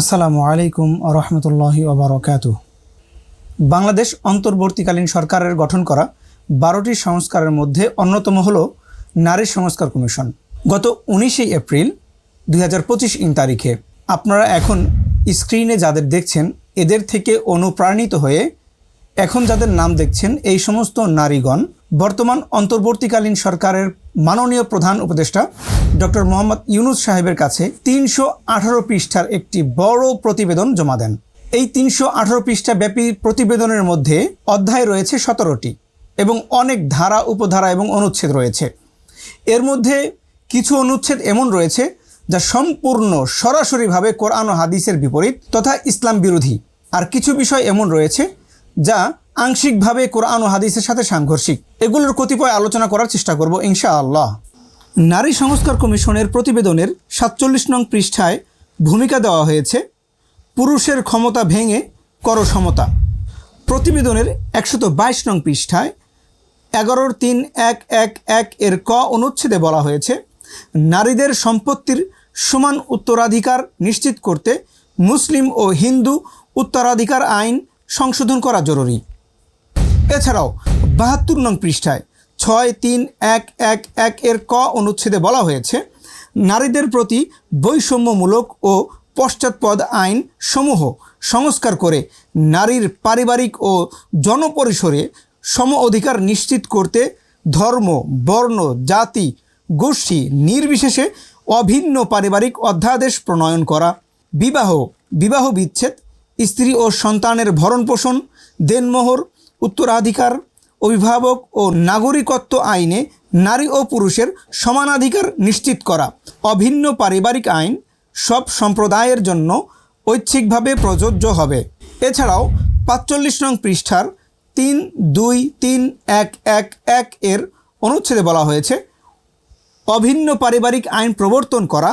আসসালামু আলাইকুম রহমতুল্লাহি ওবরকাত বাংলাদেশ অন্তর্বর্তীকালীন সরকারের গঠন করা বারোটি সংস্কারের মধ্যে অন্যতম হল নারী সংস্কার কমিশন। গত উনিশে এপ্রিল দুই ইং তারিখে আপনারা এখন স্ক্রিনে যাদের দেখছেন, এদের থেকে অনুপ্রাণিত হয়ে এখন যাদের নাম দেখছেন, এই সমস্ত নারীগণ বর্তমান অন্তর্বর্তীকালীন সরকারের মাননীয় প্রধান উপদেষ্টা ডক্টর মোহাম্মদ ইউনুস সাহেবের কাছে তিনশো আঠারো পৃষ্ঠার একটি বড় প্রতিবেদন জমা দেন। এই তিনশো আঠারো পৃষ্ঠা ব্যাপী প্রতিবেদনের মধ্যে অধ্যায় রয়েছে সতেরোটি এবং অনেক ধারা, উপধারা এবং অনুচ্ছেদ রয়েছে। এর মধ্যে কিছু অনুচ্ছেদ এমন রয়েছে যা সম্পূর্ণ সরাসরিভাবে কোরআন ও হাদিসের বিপরীত তথা ইসলাম বিরোধী। আর কিছু বিষয় এমন রয়েছে যা আংশিকভাবে কোরআন ও হাদিসের সাথে সাংঘর্ষিক। এগুলোর কতিপয় আলোচনা করার চেষ্টা করব ইনশা আল্লাহ নারী সংস্কার কমিশনের প্রতিবেদনের সাতচল্লিশ নং পৃষ্ঠায় ভূমিকা দেওয়া হয়েছে, পুরুষের ক্ষমতা ভেঙে কর সমতা। প্রতিবেদনের একশত বাইশ নং পৃষ্ঠায় এগারোর তিন এক এক এক এর ক অনুচ্ছেদে বলা হয়েছে, নারীদের সম্পত্তির সমান উত্তরাধিকার নিশ্চিত করতে মুসলিম ও হিন্দু উত্তরাধিকার আইন সংশোধন করা জরুরি। এছাড়াও বাহাত্তর নং পৃষ্ঠায় ছয় তিন এক এক এক এর ক অনুচ্ছেদে বলা হয়েছে, নারীদের প্রতি বৈষম্যমূলক ও পশ্চাৎপদ আইন সমূহ সংস্কার করে নারীর পারিবারিক ও জনপরিসরে সম অধিকার নিশ্চিত করতে ধর্ম, বর্ণ, জাতি, গোষ্ঠী নির্বিশেষে অভিন্ন পারিবারিক অধ্যাদেশ প্রণয়ন করা, বিবাহ বিবাহ বিচ্ছেদ, স্ত্রী ও সন্তানের ভরণপোষণ, দেনমোহর উত্তরাধিকার, অভিভাবক ও নাগরিকত্ব আইনে নারী ও পুরুষের সমানাধিকার নিশ্চিত করা, অভিন্ন পারিবারিক আইন, সব সম্প্রদায়ের জন্য ঐচ্ছিকভাবে প্রযোজ্য হবে। এছাড়াও পাঁচচল্লিশ নং পৃষ্ঠার তিন, দুই, তিন, এক এক এক এর অনুচ্ছেদে বলা হয়েছে, অভিন্ন পারিবারিক আইন প্রবর্তন করা,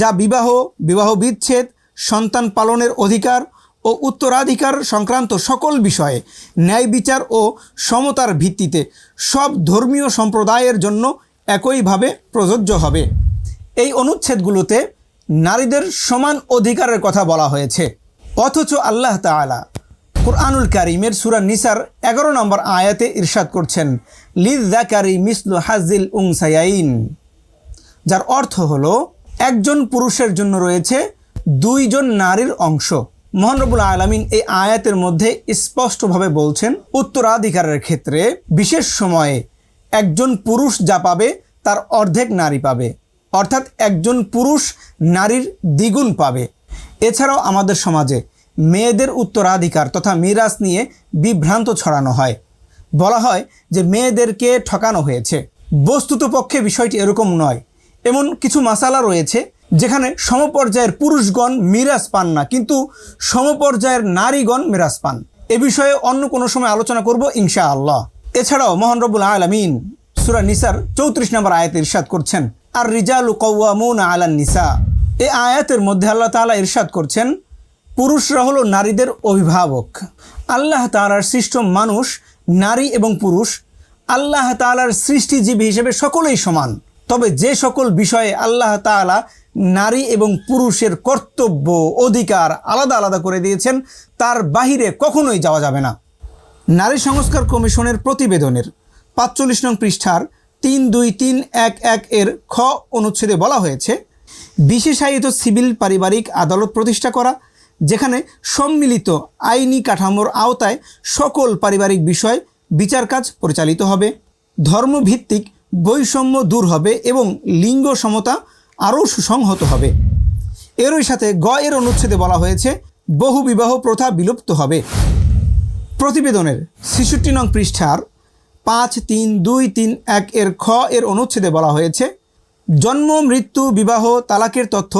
যা বিবাহ বিবাহ বিচ্ছেদ সন্তান পালনের অধিকার ও উত্তরাধিকার সংক্রান্ত সকল বিষয়ে ন্যায় বিচার ও সমতার ভিত্তিতে সব ধর্মীয় সম্প্রদায়ের জন্য একইভাবে প্রযোজ্য হবে। এই অনুচ্ছেদগুলোতে নারীদের সমান অধিকারের কথা বলা হয়েছে। অথচ আল্লাহ তাআলা কুরআনুল কারিমের সুরা নিসার এগারো নম্বর আয়াতে ইরশাদ করছেন লিদ জাকারি মিসলু হাজিল উংসায়াইন যার অর্থ হলো একজন পুরুষের জন্য রয়েছে দুইজন নারীর অংশ। মহানরবুল আলমিন এই আয়াতের মধ্যে স্পষ্টভাবে বলছেন, উত্তরাধিকারের ক্ষেত্রে বিশেষ সময়ে একজন পুরুষ যা পাবে তার অর্ধেক নারী পাবে। অর্থাৎ একজন পুরুষ নারীর দ্বিগুণ পাবে। এছাড়াও আমাদের সমাজে মেয়েদের উত্তরাধিকার তথা মিরাজ নিয়ে বিভ্রান্ত ছড়ানো হয়। বলা হয় যে মেয়েদেরকে ঠকানো হয়েছে। বস্তুত পক্ষে বিষয়টি এরকম নয়। এমন কিছু মাসালা রয়েছে যেখানে সমপর্যায়ের পুরুষগণ মিরাজ পান না, কিন্তু সমপর্যায়ের নারীগণ মিরাজ পান। এ বিষয়ে অন্য কোনো সময় আলোচনা করব ইনশা আল্লাহ এছাড়াও মোহান রবুল আলমিন সুরা নিসার চৌত্রিশ নম্বর আয়াত ইরশাদ করছেন আর রিজালু কৌয়ামুন আলান নিসা। এ আয়াতের মধ্যে আল্লাহ তাআলা ইরশাদ করছেন, পুরুষরা হলো নারীদের অভিভাবক। আল্লাহ তাআলার সৃষ্ট মানুষ নারী এবং পুরুষ, আল্লাহ তাআলার সৃষ্টিজীবী হিসেবে সকলেই সমান। তবে যে সকল বিষয়ে আল্লাহ তাআলা নারী এবং পুরুষের কর্তব্য, অধিকার আলাদা আলাদা করে দিয়েছেন। তার বাহিরে কখনোই যাওয়া যাবে না। নারী সংস্কার কমিশনের প্রতিবেদনের পাঁচচল্লিশ নং পৃষ্ঠার তিন দুই তিন এক এক এর খ অনুচ্ছেদে বলা হয়েছে, বিশেষায়িত সিভিল পারিবারিক আদালত প্রতিষ্ঠা করা, যেখানে সম্মিলিত আইনি কাঠামোর আওতায় সকল পারিবারিক বিষয় বিচার কাজ পরিচালিত হবে, ধর্মভিত্তিক বৈষম্য দূর হবে এবং লিঙ্গ সমতা আরও সুসংহত হবে। এরই সাথে গ এর অনুচ্ছেদে বলা হয়েছে, বহু বিবাহ প্রথা বিলুপ্ত হবে। প্রতিবেদনের ছেষট্টি নং পৃষ্ঠার পাঁচ, তিন, দুই, তিন, এক এর খ এর অনুচ্ছেদে বলা হয়েছে, জন্ম, মৃত্যু, বিবাহ, তালাকের তথ্য,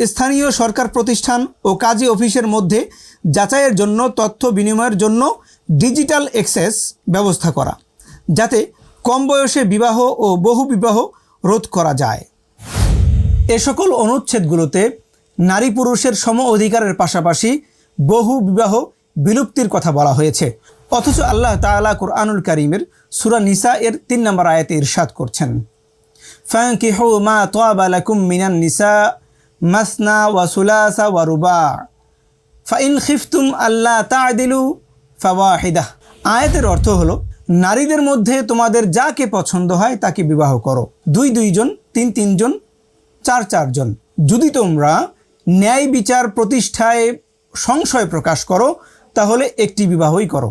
স্থানীয় সরকার প্রতিষ্ঠান ও কাজী অফিসের মধ্যে যাচাইয়ের জন্য, তথ্য বিনিময়ের জন্য ডিজিটাল অ্যাক্সেস ব্যবস্থা করা, যাতে কম বয়সে বিবাহ ও বহু বিবাহ রোধ করা যায়। এ সকল অনুচ্ছেদগুলোতে নারী পুরুষের সম অধিকারের পাশাপাশি বহু বিবাহ বিলুপ্তির কথা বলা হয়েছে। অথচ আল্লাহ তাআলা কুরআনুল কারিমের সুরা নিসা এর তিন নম্বর আয়াতে ইরশাদ করছেন। ফাঙ্কিহু মা মিনান নিসা মাসনা ওয়া সুলাসা আয়াতের অর্থ হলো, নারীদের মধ্যে তোমাদের যাকে পছন্দ হয় তাকে বিবাহ করো। দুই দুইজন, তিন তিনজন চার চারজন। যদি তোমরা ন্যায় বিচার প্রতিষ্ঠায় সংশয় প্রকাশ করো, তাহলে একটি বিবাহই করো।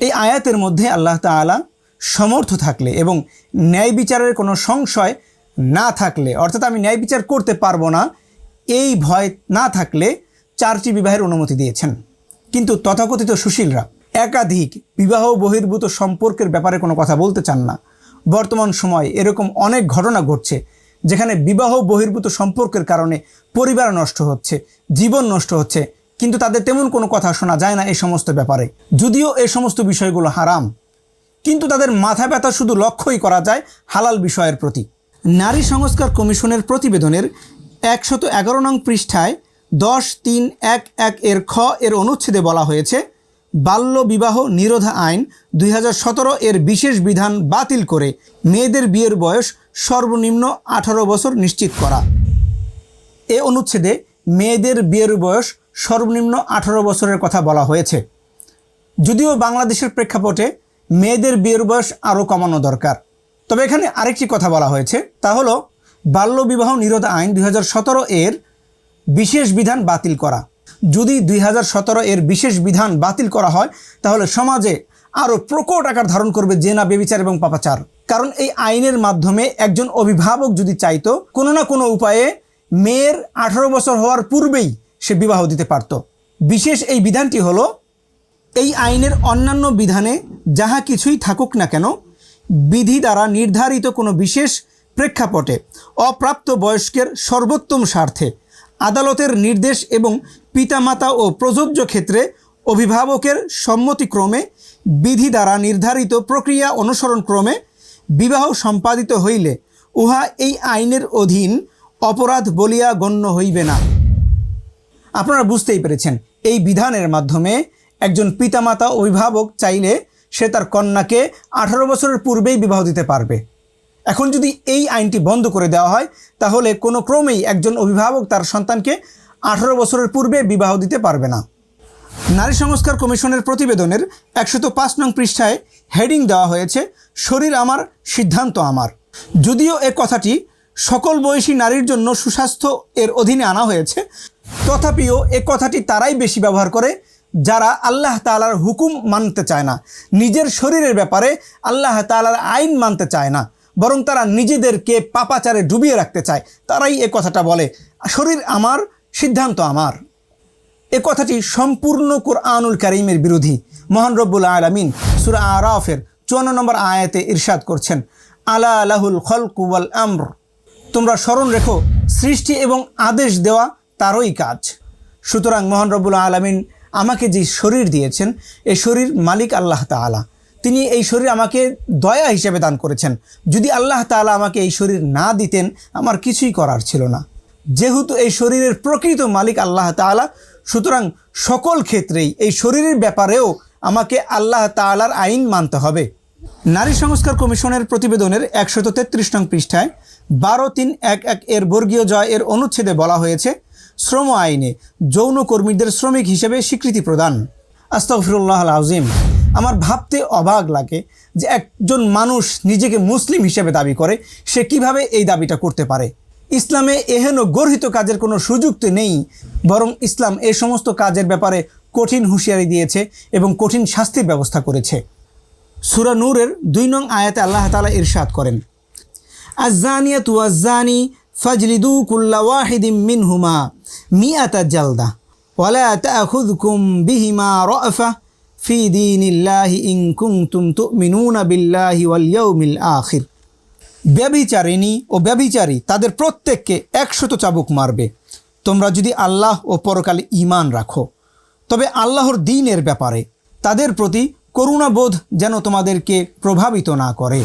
এই আয়াতের মধ্যে আল্লাহ তাআলা সমর্থ থাকলে এবং ন্যায় বিচারের কোনো সংশয় না থাকলে, অর্থাৎ আমি ন্যায় বিচার করতে পারব না, এই ভয় না থাকলে চারটি বিবাহের অনুমতি দিয়েছেন। কিন্তু তথাকথিত সুশীলরা একাধিক বিবাহ বহির্ভূত সম্পর্কের ব্যাপারে কোনো কথা বলতে চান না। বর্তমান সময় এরকম অনেক ঘটনা ঘটছে যেখানে বিবাহ বহির্ভূত সম্পর্কের কারণে পরিবার নষ্ট হচ্ছে, জীবন নষ্ট হচ্ছে, কিন্তু তাদের তেমন কোনো কথা শোনা যায় না এই সমস্ত ব্যাপারে। যদিও এই সমস্ত বিষয়গুলো হারাম, কিন্তু তাদের মাথা ব্যথা শুধু লক্ষ্যই করা যায় হালাল বিষয়ের প্রতি। নারী সংস্কার কমিশনের প্রতিবেদনের একশত এগারো নং পৃষ্ঠায় দশ তিন এক এক এর খ এর অনুচ্ছেদে বলা হয়েছে, বাল্য বিবাহ নিরোধ আইন দুই হাজার সতেরো এর বিশেষ বিধান বাতিল করে মেয়েদের বিয়ের বয়স সর্বনিম্ন আঠারো বছর নিশ্চিত করা। এ অনুচ্ছেদে মেয়েদের বিয়ের বয়স সর্বনিম্ন আঠারো বছরের কথা বলা হয়েছে। যদিও বাংলাদেশের প্রেক্ষাপটে মেয়েদের বিয়ের বয়স আরও কমানো দরকার। তবে এখানে আরেকটি কথা বলা হয়েছে, তা হলো বাল্যবিবাহ নিরোধ আইন দুই হাজার সতেরো এর বিশেষ বিধান বাতিল করা। যদি দুই হাজার সতেরো এর বিশেষ বিধান বাতিল করা হয়, তাহলে সমাজে আরও প্রকট আকার ধারণ করবে জেনা, বেবিচার এবং পাপাচার। কারণ এই আইনের মাধ্যমে একজন অভিভাবক যদি চাইতো, কোনো না কোনো উপায়ে মেয়ের আঠারো বছর হওয়ার পূর্বেই সে বিবাহ দিতে পারত। বিশেষ এই বিধানটি হলো, এই আইনের অন্যান্য বিধানে যাহা কিছুই থাকুক না কেন, বিধি দ্বারা নির্ধারিত কোনো বিশেষ প্রেক্ষাপটে অপ্রাপ্ত বয়স্কের সর্বোত্তম স্বার্থে আদালতের নির্দেশ এবং পিতামাতা ও প্রযোজ্য ক্ষেত্রে অভিভাবকের সম্মতিক্রমে বিধি দ্বারা নির্ধারিত প্রক্রিয়া অনুসরণ ক্রমে বিবাহ সম্পাদিত হইলে উহা এই আইনের অধীন অপরাধ বলিয়া গণ্য হইবে না। আপনারা বুঝতেই পেরেছেন, এই বিধানের মাধ্যমে একজন পিতামাতা অভিভাবক চাইলে সে তার কন্যাকে আঠারো বছরের পূর্বেই বিবাহ দিতে পারবে। এখন যদি এই আইনটি বন্ধ করে দেওয়া হয়, তাহলে কোনো ক্রমেই একজন অভিভাবক তার সন্তানকে আঠারো বছরের পূর্বে বিবাহ দিতে পারবে না। নারী সংস্কার কমিশনের প্রতিবেদনের একশত পাঁচ নং পৃষ্ঠায় হেডিং দেওয়া হয়েছে, শরীর আমার, সিদ্ধান্ত আমার। যদিও এ কথাটি সকল বয়সী নারীর জন্য সুস্বাস্থ্য এর অধীনে আনা হয়েছে, তথাপিও এ কথাটি তারাই বেশি ব্যবহার করে, যারা আল্লাহ তালার হুকুম মানতে চায় না। নিজের শরীরের ব্যাপারে আল্লাহ তালার আইন মানতে চায় না, বরং তারা নিজেদেরকে পাপাচারে ডুবিয়ে রাখতে চায়। তারাই এ কথাটা বলে, শরীর আমার, সিদ্ধান্ত আমার। এ কথাটি সম্পূর্ণ কোরআনুল করিমের বিরোধী। মহান রব্বুল আলমিন সুরা আরাফের চুয়ান্ন নম্বর আয়াতে ইরশাদ করছেন, আলা আলাহুল খলকুয়াল আমর। তোমরা স্মরণ রেখো, সৃষ্টি এবং আদেশ দেওয়া তারই কাজ। সুতরাং মহান রব্বুল আলমিন আমাকে যে শরীর দিয়েছেন এই শরীর মালিক আল্লাহ তাআলা। তিনি এই শরীর আমাকে দয়া হিসেবে দান করেছেন। যদি আল্লাহ তাআলা আমাকে এই শরীর না দিতেন, আমার কিছুই করার ছিল না। যেহেতু এই শরীরের প্রকৃত মালিক আল্লাহ তাআলা সুতরাং সকল ক্ষেত্রেই এই শরীরের ব্যাপারেও আমাকে আল্লাহ তালার আইন মানতে হবে। নারী সংস্কার কমিশনের প্রতিবেদনের একশত তেত্রিশ নং পৃষ্ঠায় বারো তিন এক এক এর বর্গীয় জয় এর অনুচ্ছেদে বলা হয়েছে, শ্রম আইনে যৌন কর্মীদের শ্রমিক হিসেবে স্বীকৃতি প্রদান। আস্তফিরুল্লাহ আজিম আমার ভাবতে অবাক লাগে যে একজন মানুষ নিজেকে মুসলিম হিসেবে দাবি করে, সে কীভাবে এই দাবিটা করতে পারে? ইসলামে এহেন গর্হিত কাজের কোনো সুযোগ তো নেই, বরং ইসলাম এ সমস্ত কাজের ব্যাপারে কঠিন হুঁশিয়ারি দিয়েছে এবং কঠিন শাস্তির ব্যবস্থা করেছে। সুরা নূরের দুই নং আয়াতে আল্লাহ তালা ইরশাদ করেন আজানিয়া তুয়াজানি ফাজলিদু কুল্লা ওয়াহিদিম মিনহুমা মিয়াতা জালদা ওয়ালা রফা ফি ইন কুনতুম তুমিনুনা বিল্লাহি ওয়াল আখির। ব্যভিচারিণী ও ব্যভিচারী তাদের প্রত্যেককে একশত চাবুক মারবে। তোমরা যদি আল্লাহ ও পরকালে ঈমান রাখো, তবে আল্লাহর দিনের ব্যাপারে তাদের প্রতি করুণাবোধ যেন তোমাদেরকে প্রভাবিত না করে।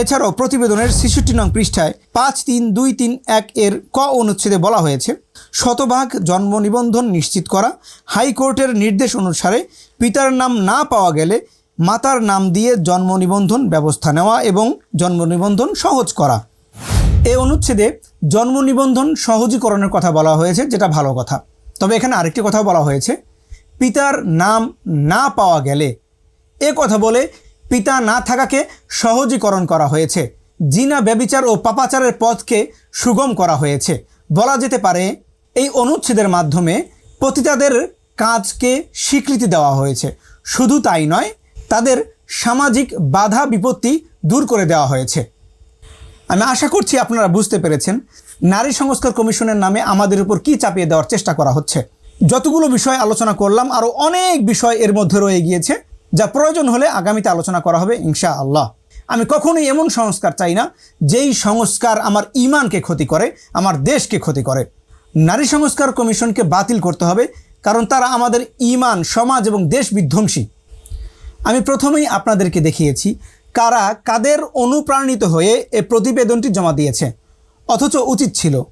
এছাড়াও প্রতিবেদনের ছেষট্টি নং পৃষ্ঠায় পাঁচ তিন দুই তিন এক এর ক অনুচ্ছেদে বলা হয়েছে, শতভাগ জন্ম নিবন্ধন নিশ্চিত করা, হাইকোর্টের নির্দেশ অনুসারে পিতার নাম না পাওয়া গেলে মাতার নাম দিয়ে জন্ম নিবন্ধন ব্যবস্থা নেওয়া এবং জন্ম নিবন্ধন সহজ করা। এই অনুচ্ছেদে জন্ম নিবন্ধন সহজীকরণের কথা বলা হয়েছে, যেটা ভালো কথা। তবে এখানে আরেকটি কথা বলা হয়েছে, পিতার নাম না পাওয়া গেলে। এ কথা বলে পিতা না থাকাকে সহজীকরণ করা হয়েছে, জিনা ব্যবিচার ও পাপাচারের পথকে সুগম করা হয়েছে। বলা যেতে পারে, এই অনুচ্ছেদের মাধ্যমে পতিতাদের কাজকে স্বীকৃতি দেওয়া হয়েছে। শুধু তাই নয় তাদের সামাজিক বাধা বিপত্তি দূর করে দেওয়া হয়েছে। আমি আশা করছি আপনারা বুঝতে পেরেছেন নারী সংস্কার কমিশনের নামে আমাদের উপর কি চাপিয়ে দেওয়ার চেষ্টা করা হচ্ছে। যতগুলো বিষয় আলোচনা করলাম, আরও অনেক বিষয় এর মধ্যে রয়ে গিয়েছে, যা প্রয়োজন হলে আগামীতে আলোচনা করা হবে ইনশা আল্লাহ আমি কখনোই এমন সংস্কার চাই না, যেই সংস্কার আমার ইমানকে ক্ষতি করে, আমার দেশকে ক্ষতি করে। নারী সংস্কার কমিশনকে বাতিল করতে হবে, কারণ তারা আমাদের ইমান, সমাজ এবং দেশ বিধ্বংসী। আমি প্রথমেই আপনাদেরকে দেখিয়েছি কারা কাদের অনুপ্রাণিত হয়ে এ প্রতিবেদনটি জমা দিয়েছে। অথচ উচিত ছিল,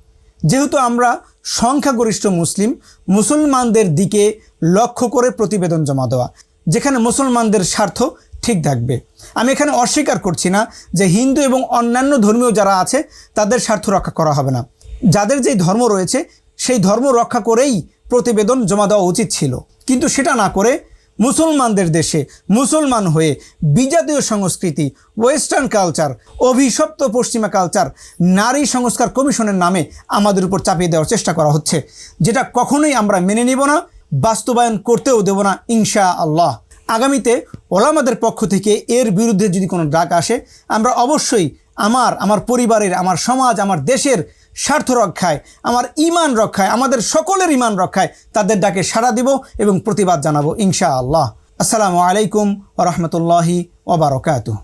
যেহেতু আমরা সংখ্যাগরিষ্ঠ মুসলিম, মুসলমানদের দিকে লক্ষ্য করে প্রতিবেদন জমা দেওয়া, যেখানে মুসলমানদের স্বার্থ ঠিক থাকবে। আমি এখানে অস্বীকার করছি না যে হিন্দু এবং অন্যান্য ধর্মীয় যারা আছে, তাদের স্বার্থ রক্ষা করা হবে না। যাদের যেই ধর্ম রয়েছে, সেই ধর্ম রক্ষা করেই প্রতিবেদন জমা দেওয়া উচিত ছিল। কিন্তু সেটা না করে মুসলমানদের দেশে মুসলমান হয়ে বিজাতীয় সংস্কৃতি ওয়েস্টার্ন কালচার অভিশপ্ত পশ্চিমা কালচার নারী সংস্কার কমিশনের নামে আমাদের উপর চাপিয়ে দেওয়ার চেষ্টা করা হচ্ছে, যেটা কখনোই আমরা মেনে নিব না, বাস্তবায়ন করতেও দেব না ইনশা আল্লাহ আগামীতে ওলামাদের পক্ষ থেকে এর বিরুদ্ধে যদি কোনো ডাক আসে, আমরা অবশ্যই আমার আমার পরিবারের, আমার সমাজ, আমার দেশের স্বার্থ রক্ষায়, আমার ইমান রক্ষায়, আমাদের সকলের ইমান রক্ষায় তাদের ডাকে সাড়া দিব এবং প্রতিবাদ জানাব ইনশা আল্লাহ আসসালামু আলাইকুম রহমতুল্লাহি ওবরকাতুহ